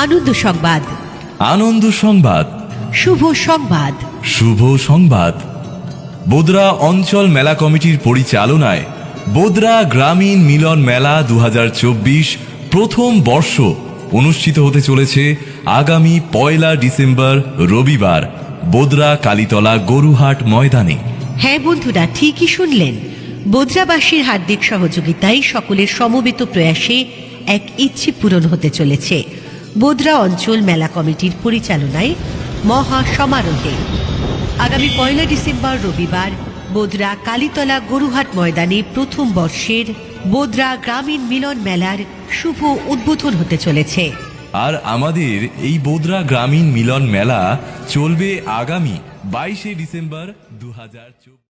আনন্দ সংবাদ। আনন্দ সংবাদ। শুভ সংবাদ। শুভ সংবাদ। বোদরা অঞ্চল মেলা কমিটির পরিচালনায় বোদরা গ্রামীণ মিলন মেলা দুহাজার চব্বিশ প্রথম বর্ষ অনুষ্ঠিত হতে চলেছে আগামী পয়লা ডিসেম্বর রবিবার বোদরা কালীতলা গরুহাট ময়দানে। হ্যাঁ বন্ধুরা ঠিকই শুনলেন। বদ্রাবাসীর হার্দিক সহযোগিতায় সকলের সমবেত প্রয়াসে এক ইচ্ছে পূরণ হতে চলেছে। বোদরা অঞ্চল মেলা কমিটির পরিচালনায় মহা সমারোহে আগামী পয়লা ডিসেম্বর রবিবার বোদরা কালীতলা গরুহাট ময়দানে প্রথম বর্ষের বোদরা গ্রামীণ মিলন মেলার শুভ উদ্বোধন হতে চলেছে। আর আমাদের এই বোদরা গ্রামীণ মিলন মেলা চলবে আগামী বাইশে ডিসেম্বর দু